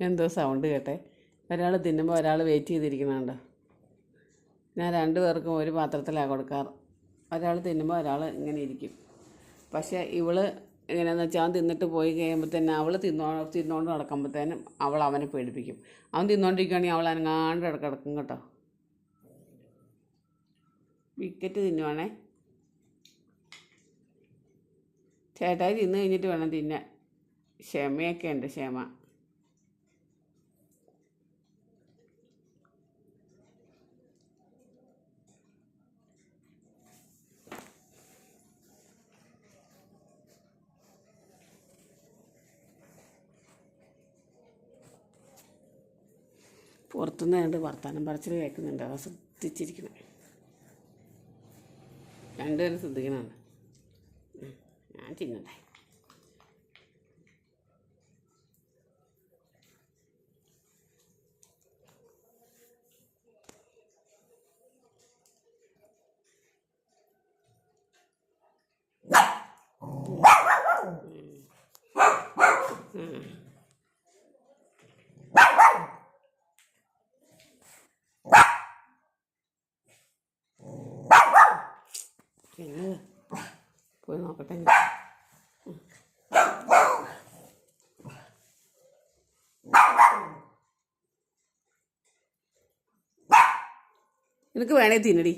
എന്തോ സൗണ്ട് കേട്ടെ. ഒരാൾ തിന്നുമ്പോൾ ഒരാൾ വെയിറ്റ് ചെയ്തിരിക്കുന്നുണ്ട്? ഞാൻ രണ്ടു പേർക്കും ഒരു പാത്രത്തിലാണ് കൊടുക്കാറ്. ഒരാൾ തിന്നുമ്പോൾ ഒരാൾ ഇങ്ങനെ ഇരിക്കും. പക്ഷേ ഇവൾ എങ്ങനെയാണെന്ന് വെച്ചാൽ അവൻ തിന്നിട്ട് പോയി കഴിയുമ്പോൾ തന്നെ അവൾ തിന്നോ തിന്നുകൊണ്ട് നടക്കുമ്പോഴത്തേനും അവൾ അവനെ പേടിപ്പിക്കും. അവൻ തിന്നുകൊണ്ടിരിക്കുകയാണെങ്കിൽ അവൾ അനങ്ങാണ്ട് കിടക്കും കേട്ടോ. വിക്കറ്റ് തിന്നുവാണേ. ചേട്ടായി തിന്ന് കഴിഞ്ഞിട്ട് വേണം തിന്നാൻ. ക്ഷമയൊക്കെ ഉണ്ട് ക്ഷമ. പുറത്തുനിന്ന് രണ്ട് വർത്താനം പറച്ചിൽ കേൾക്കുന്നുണ്ട്. അത് ശ്രദ്ധിച്ചിരിക്കണം. രണ്ടുപേരും ശ്രദ്ധിക്കണമാണ് ഉം, ഞാൻ തിന്നട്ടെ. പിന്നെ പോയി നോക്കട്ടെ ഞാൻ. നിനക്ക് വേണേ തിന്നടി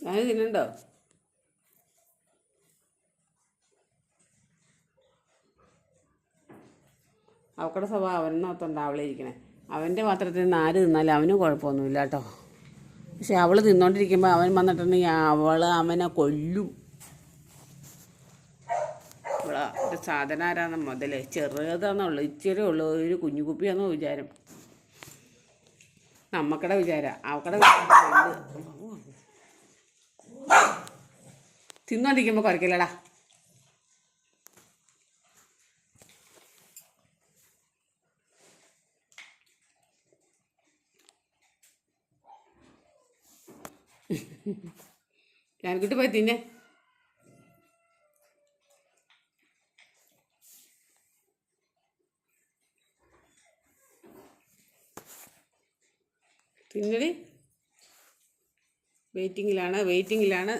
ഞാൻ തിന്നണ്ടോ അവക്കടെ സ്വഭാവം അവനകത്തുണ്ട് അവളിരിക്കണേ അവന്റെ പാത്രത്തിൽ നിന്ന് ആര് തിന്നാലും അവന് കുഴപ്പമൊന്നുമില്ല കേട്ടോ. പക്ഷെ അവൾ തിന്നോണ്ടിരിക്കുമ്പോൾ അവൻ വന്നിട്ടുണ്ടെങ്കിൽ അവൾ അവനെ കൊല്ലും. അവളാ ഒരു സാധനം ആരാന്ന് മുതലേ ചെറുതാന്നുള്ളു ഇച്ചിരി ഉള്ളു ഒരു കുഞ്ഞു കുപ്പിയാന്ന് വിചാരം. നമ്മക്കടെ വിചാരം അവക്കടെ. തിന്നോണ്ടിരിക്കുമ്പോൾ കുറയ്ക്കില്ലടാ ഞാൻകുട്ടി പോയി തിന്നെ. തിന്നടി. വെയിറ്റിങ്ങിലാണ് വെയിറ്റിങ്ങിലാണ്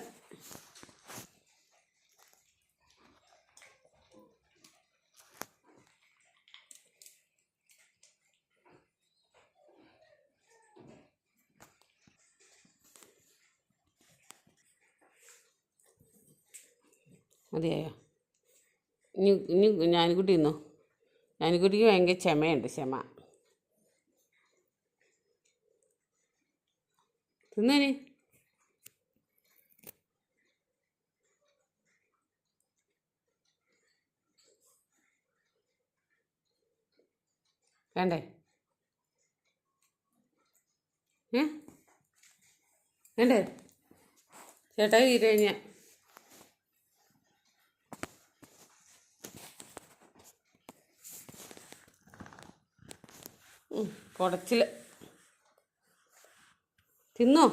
മതിയായോ? ഇനി ഇനി ഞാനിക്കുട്ടി ഇന്നോ ഞാനിക്കുട്ടിക്ക് ഭയങ്കര ക്ഷമയുണ്ട് ക്ഷമ. തിന്നേനി വേണ്ടേ? ഏ? വേണ്ടേ? ചേട്ടായി തീരെ കഴിഞ്ഞാൽ കുടച്ചിൽ തിന്നോ?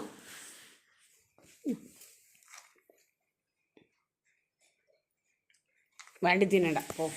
വേണ്ടി തിന്നണ്ട ഓ